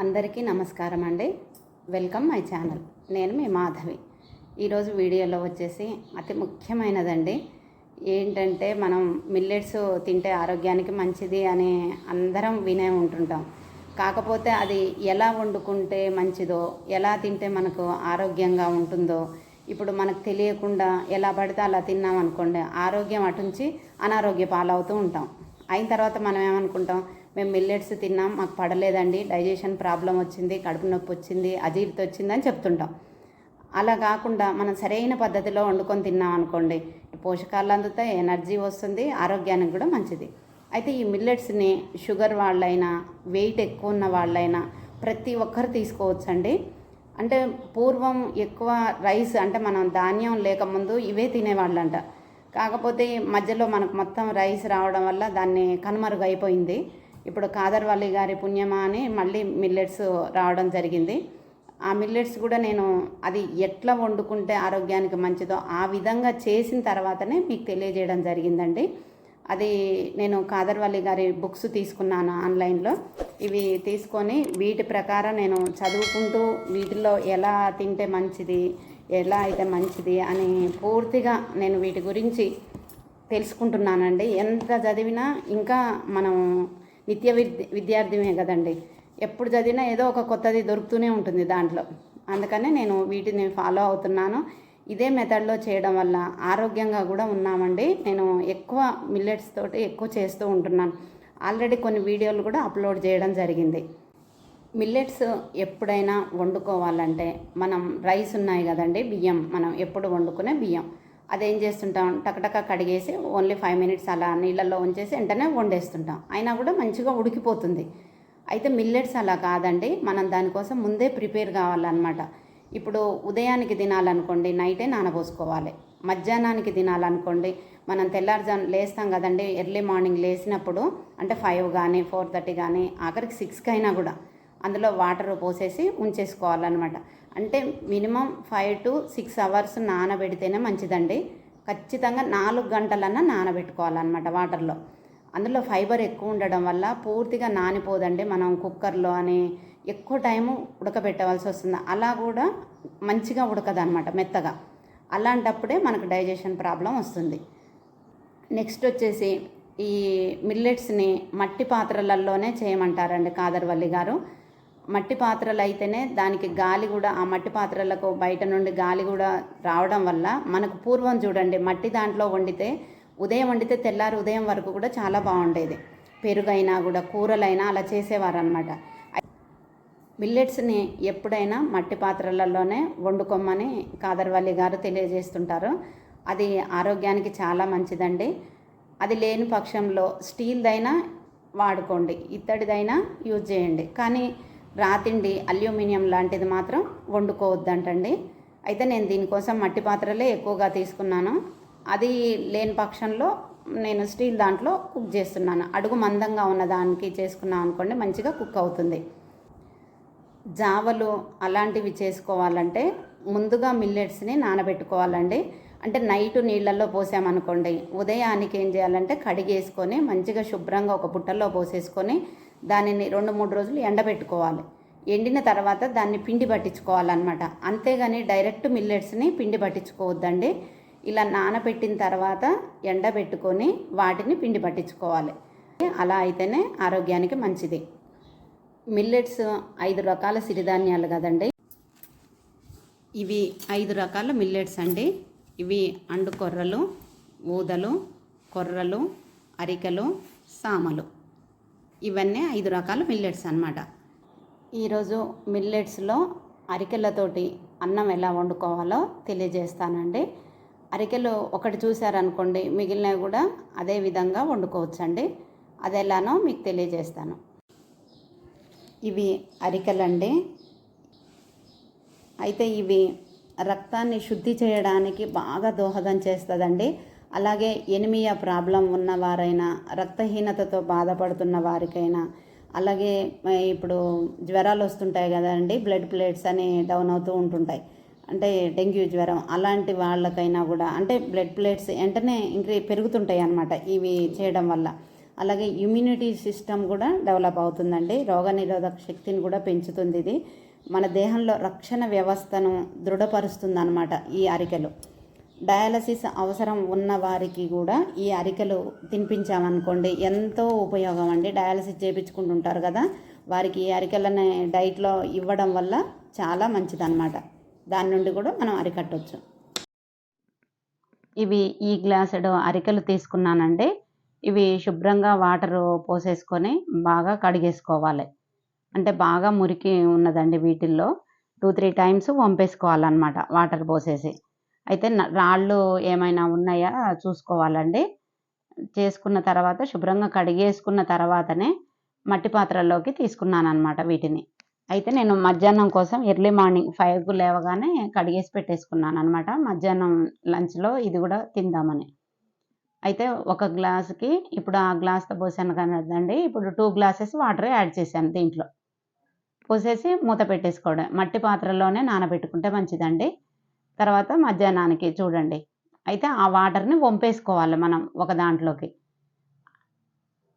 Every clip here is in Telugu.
అందరికీ నమస్కారం అండి. Welcome my channel. నేను మీ మాధవి. ఈరోజు వీడియోలో వచ్చేసి అతి ముఖ్యమైనదండి. ఏంటంటే మనం మిల్లెట్స్ తింటే ఆరోగ్యానికి మంచిది అని అందరం వినే ఉంటుంటాం. కాకపోతే అది ఎలా వండుకుంటే మంచిదో ఎలా తింటే మనకు ఆరోగ్యంగా ఉంటుందో ఇప్పుడు మనకు తెలియకుండా ఎలా పడితే అలా తిన్నాం అనుకోండి ఆరోగ్యం అటుంచి అనారోగ్య పాలవుతూ ఉంటాం. అయిన తర్వాత మనం ఏమనుకుంటాం? మేము మిల్లెట్స్ తిన్నాం మాకు పడలేదండి. డైజెషన్ ప్రాబ్లం వచ్చింది కడుపు నొప్పి వచ్చింది అజీర్తి వచ్చిందని చెప్తుంటాం. అలా కాకుండా మనం సరైన పద్ధతిలో వండుకొని తిన్నాం అనుకోండి పోషకాలు అందుతాయి ఎనర్జీ వస్తుంది ఆరోగ్యానికి కూడా మంచిది. అయితే ఈ మిల్లెట్స్ని షుగర్ వాళ్ళైనా వెయిట్ ఎక్కువ ఉన్న వాళ్ళైనా ప్రతి ఒక్కరు తీసుకోవచ్చండి. అంటే పూర్వం ఎక్కువ రైస్ అంటే మనం ధాన్యం లేకముందు ఇవే తినేవాళ్ళంట. కాకపోతే ఈ మధ్యలో మనకు మొత్తం రైస్ రావడం వల్ల దాన్ని కనుమరుగైపోయింది. ఇప్పుడు కాదర్వల్లి గారి పుణ్యమా అని మళ్ళీ మిల్లెట్స్ రావడం జరిగింది. ఆ మిల్లెట్స్ కూడా నేను అది ఎట్లా వండుకుంటే ఆరోగ్యానికి మంచిదో ఆ విధంగా చేసిన తర్వాతనే మీకు తెలియజేయడం జరిగిందండి. అది నేను కాదర్వల్లి గారి బుక్స్ తీసుకున్నాను ఆన్లైన్లో. ఇవి తీసుకొని వీటి ప్రకారం నేను చదువుకుంటూ వీటిలో ఎలా తింటే మంచిది ఎలా అయితే మంచిది అని పూర్తిగా నేను వీటి గురించి తెలుసుకుంటున్నానండి. ఎంత చదివినా ఇంకా మనం నిత్య విద్య విద్యార్థిమే కదండి. ఎప్పుడు చదివినా ఏదో ఒక కొత్తది దొరుకుతూనే ఉంటుంది దాంట్లో. అందుకనే నేను వీటిని ఫాలో అవుతున్నాను. ఇదే మెథడ్లో చేయడం వల్ల ఆరోగ్యంగా కూడా ఉన్నామండి. నేను ఎక్కువ మిల్లెట్స్ తోటి ఎక్కువ చేస్తూ ఉంటున్నాను. ఆల్రెడీ కొన్ని వీడియోలు కూడా అప్లోడ్ చేయడం జరిగింది. మిల్లెట్స్ ఎప్పుడైనా వండుకోవాలంటే మనం రైస్ ఉన్నాయి కదండి బియ్యం. మనం ఎప్పుడు వండుకునే బియ్యం. అదేం చేస్తుంటాం? టకటక కడిగేసి ఓన్లీ ఫైవ్ మినిట్స్ అలా నీళ్ళల్లో ఉంచేసి వెంటనే వండేస్తుంటాం. అయినా కూడా మంచిగా ఉడికిపోతుంది. అయితే మిల్లెట్స్ అలా కాదండి. మనం దానికోసం ముందే ప్రిపేర్ కావాలన్నమాట. ఇప్పుడు ఉదయానికి తినాలనుకోండి నైటే నానబోసుకోవాలి. మధ్యాహ్నానికి తినాలనుకోండి మనం తెల్లారుజాము లేస్తాం కదండి ఎర్లీ మార్నింగ్ లేచినప్పుడు అంటే ఫైవ్ కానీ ఫోర్ థర్టీ కానీ ఆఖరికి సిక్స్కి అయినా కూడా అందులో వాటర్ పోసేసి ఉంచేసుకోవాలన్నమాట. అంటే minimum five to six hours నానబెడితేనే మంచిదండి. ఖచ్చితంగా నాలుగు గంటలన్నా నానబెట్టుకోవాలన్నమాట వాటర్లో. అందులో ఫైబర్ ఎక్కువ ఉండడం వల్ల పూర్తిగా నానిపోదండి మనం కుక్కర్లో అని ఎక్కువ టైము ఉడకబెట్టవలసి వస్తుంది. అలా కూడా మంచిగా ఉడకదన్నమాట మెత్తగా. అలాంటప్పుడే మనకు డైజెషన్ ప్రాబ్లం వస్తుంది. నెక్స్ట్ వచ్చేసి ఈ మిల్లెట్స్ని మట్టి పాత్రలలోనే చేయమంటారండి కాదర్వల్లి గారు. మట్టి పాత్రలు అయితేనే దానికి గాలి కూడా ఆ మట్టి పాత్రలకు బయట నుండి గాలి కూడా రావడం వల్ల మనకు పూర్వం చూడండి మట్టి దాంట్లో వండితే ఉదయం వండితే తెల్లారి ఉదయం వరకు కూడా చాలా బాగుండేది. పెరుగైనా కూడా కూరలైనా అలా చేసేవారు అనమాట మిల్లెట్స్ని ఎప్పుడైనా మట్టి పాత్రలలోనే వండుకోమని కాదర్వల్లి గారు తెలియజేస్తుంటారు. అది ఆరోగ్యానికి చాలా మంచిదండి. అది లేని పక్షంలో స్టీల్దైనా వాడుకోండి ఇత్తడిదైనా యూజ్ చేయండి. కానీ రాతిండి అల్యూమినియం లాంటిది మాత్రం వండుకోవద్దంటండి. అయితే నేను దీనికోసం మట్టి పాత్రలే ఎక్కువగా తీసుకున్నాను. అది లేని పక్షంలో నేను స్టీల్ దాంట్లో కుక్ చేస్తున్నాను. అడుగు మందంగా ఉన్న దానికి చేసుకున్నాను అనుకోండి మంచిగా కుక్ అవుతుంది. జావలు అలాంటివి చేసుకోవాలంటే ముందుగా మిల్లెట్స్ని నానబెట్టుకోవాలండి. అంటే నైట్ నీళ్ళల్లో పోసామనుకోండి ఉదయానికి ఏం చేయాలంటే కడిగేసుకొని మంచిగా శుభ్రంగా ఒక బుట్టలో పోసేసుకొని దానిని రెండు మూడు రోజులు ఎండబెట్టుకోవాలి. ఎండిన తర్వాత దాన్ని పిండి పట్టించుకోవాలన్నమాట. అంతేగాని డైరెక్ట్ మిల్లెట్స్ని పిండి పట్టించుకోవద్దండి. ఇలా నానబెట్టిన తర్వాత ఎండబెట్టుకొని వాటిని పిండి పట్టించుకోవాలి. అలా అయితేనే ఆరోగ్యానికి మంచిది. మిల్లెట్స్ ఐదు రకాల సిరిధాన్యాలు కదండి. ఇవి ఐదు రకాల మిల్లెట్స్ అండి. ఇవి అండు కొర్రలు ఊదలు కొర్రలు అరికలు సామలు. ఇవన్నీ ఐదు రకాల మిల్లెట్స్ అన్నమాట. ఈరోజు మిల్లెట్స్లో అరికెలతోటి అన్నం ఎలా వండుకోవాలో తెలియజేస్తానండి. అరికెలు ఒకటి చూశారనుకోండి మిగిలినవి కూడా అదే విధంగా వండుకోవచ్చండి. అది ఎలానో మీకు తెలియజేస్తాను. ఇవి అరికెలండి. అయితే ఇవి రక్తాన్ని శుద్ధి చేయడానికి బాగా దోహదం చేస్తుందండి. అలాగే ఎనిమియా ప్రాబ్లం ఉన్నవారైనా రక్తహీనతతో బాధపడుతున్న వారికైనా అలాగే ఇప్పుడు జ్వరాలు వస్తుంటాయి కదండి బ్లడ్ ప్లేట్స్ అని డౌన్ అవుతూ ఉంటుంటాయి. అంటే డెంగ్యూ జ్వరం అలాంటి వాళ్ళకైనా కూడా అంటే బ్లడ్ ప్లేట్స్ వెంటనే ఇంక్రీ పెరుగుతుంటాయి అన్నమాట ఇవి చేయడం వల్ల. అలాగే ఇమ్యూనిటీ సిస్టమ్ కూడా డెవలప్ అవుతుందండి రోగనిరోధక శక్తిని కూడా పెంచుతుంది ఇది. మన దేహంలో రక్షణ వ్యవస్థను దృఢపరుస్తుంది అనమాట ఈ అరికెలు. డయాలసిస్ అవసరం ఉన్న వారికి కూడా ఈ అరికలు తినిపించామనుకోండి ఎంతో ఉపయోగం అండి. డయాలసిస్ చేయించుకుంటుంటారు కదా వారికి ఈ అరికలని డైట్లో ఇవ్వడం వల్ల చాలా మంచిదన్నమాట. దాని నుండి కూడా మనం అరికట్టవచ్చు ఇవి ఈ గ్లాసుడు అరికెలు తీసుకున్నానండి. ఇవి శుభ్రంగా వాటర్ పోసేసుకొని బాగా కడిగేసుకోవాలి. అంటే బాగా మురికి ఉన్నదండి వీటిల్లో. టూ త్రీ టైమ్స్ వంపేసుకోవాలన్నమాట వాటర్ పోసేసి. అయితే రాళ్ళు ఏమైనా ఉన్నాయా? చూసుకోవాలండి. చేసుకున్న తర్వాత శుభ్రంగా కడిగేసుకున్న తర్వాతనే మట్టి పాత్రల్లోకి తీసుకున్నాను అనమాట వీటిని. అయితే నేను మధ్యాహ్నం కోసం ఎర్లీ మార్నింగ్ ఫైవ్కు లేవగానే కడిగేసి పెట్టేసుకున్నాను అనమాట మధ్యాహ్నం లంచ్లో ఇది కూడా తిందామని. అయితే ఒక గ్లాస్కి ఇప్పుడు ఆ గ్లాస్తో పోసాను కదండి ఇప్పుడు టూ గ్లాసెస్ వాటర్ యాడ్ చేశాను దీంట్లో. పోసేసి మూత పెట్టేసుకోవడం మట్టి పాత్రలోనే నానబెట్టుకుంటే మంచిదండి. తర్వాత మధ్యాహ్నానికి చూడండి. అయితే ఆ వాటర్ని వంపేసుకోవాలి మనం ఒక దాంట్లోకి.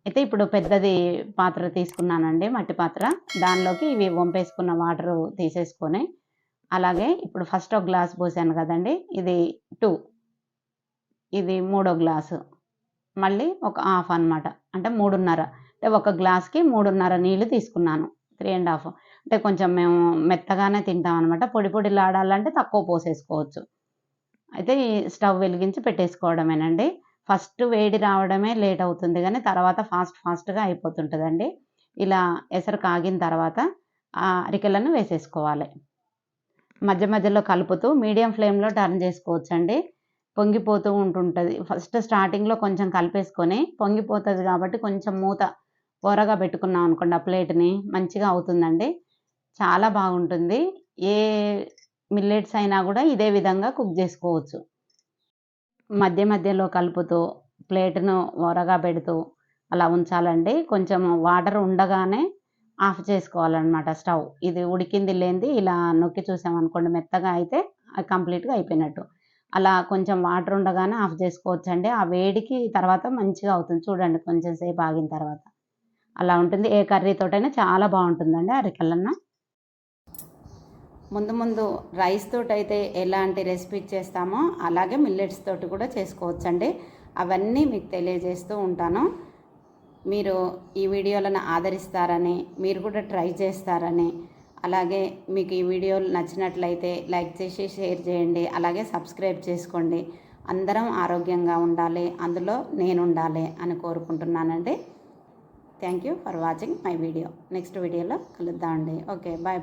అయితే ఇప్పుడు పెద్దది పాత్ర తీసుకున్నానండి మట్టి పాత్ర. దానిలోకి ఇవి వంపేసుకున్న వాటర్ తీసేసుకొని అలాగే ఇప్పుడు ఫస్ట్ ఒక గ్లాస్ పోసాను కదండి ఇది టూ ఇది మూడో గ్లాసు మళ్ళీ ఒక హాఫ్ అన్నమాట. అంటే మూడున్నర. అంటే ఒక గ్లాస్కి మూడున్నర నీళ్ళు తీసుకున్నాను. త్రీ అండ్ హాఫ్ అంటే కొంచెం మేము మెత్తగానే తింటాం అనమాట పొడి పొడిలాడాలంటే తక్కువ పోసేసుకోవచ్చు. అయితే ఈ స్టవ్ వెలిగించి పెట్టేసుకోవడమేనండి. ఫస్ట్ వేడి రావడమే లేట్ అవుతుంది కానీ తర్వాత ఫాస్ట్ ఫాస్ట్గా అయిపోతుంటుందండి. ఇలా ఎసరు కాగిన తర్వాత ఆ అరికెలను వేసేసుకోవాలి. మధ్య మధ్యలో కలుపుతూ మీడియం ఫ్లేమ్లో టర్న్ చేసుకోవచ్చండి. పొంగిపోతూ ఉంటుంటుంది. ఫస్ట్ స్టార్టింగ్లో కొంచెం కలిపేసుకొని పొంగిపోతుంది కాబట్టి కొంచెం మూత పొరగా పెట్టుకున్నాం అనుకోండి ఆ ప్లేట్ని మంచిగా అవుతుందండి. చాలా బాగుంటుంది. ఏ మిల్లెట్స్ అయినా కూడా ఇదే విధంగా కుక్ చేసుకోవచ్చు. మధ్య మధ్యలో కలుపుతూ ప్లేట్ను ఓరగా పెడుతూ అలా ఉంచాలండి కొంచెం వాటర్ ఉండగానే ఆఫ్ చేసుకోవాలన్నమాట స్టవ్. ఇది ఉడికింది లేనిది ఇలా నొక్కి చూసామనుకోండి మెత్తగా అయితే కంప్లీట్గా అయిపోయినట్టు. అలా కొంచెం వాటర్ ఉండగానే ఆఫ్ చేసుకోవచ్చండి. ఆ వేడికి తర్వాత మంచిగా అవుతుంది. చూడండి కొంచెం సేపు ఆగిన తర్వాత. అలా ఉంటుంది. ఏ కర్రీతోటైనా చాలా బాగుంటుందండి. అరికెలన్న ముందు ముందు రైస్ తోటి అయితే ఎలాంటి రెసిపీ చేస్తామో అలాగే మిల్లెట్స్ తోటి కూడా చేసుకోవచ్చండి. అవన్నీ మీకు తెలియజేస్తూ ఉంటాను. మీరు ఈ వీడియోలను ఆదరిస్తారని మీరు కూడా ట్రై చేస్తారని అలాగే మీకు ఈ వీడియోలు నచ్చినట్లయితే లైక్ చేసి షేర్ చేయండి అలాగే సబ్స్క్రైబ్ చేసుకోండి. అందరం ఆరోగ్యంగా ఉండాలి అందులో నేను ఉండాలి అని కోరుకుంటున్నానండి. Thank you for watching my video next వీడియోలో కలుద్దామండి. Okay bye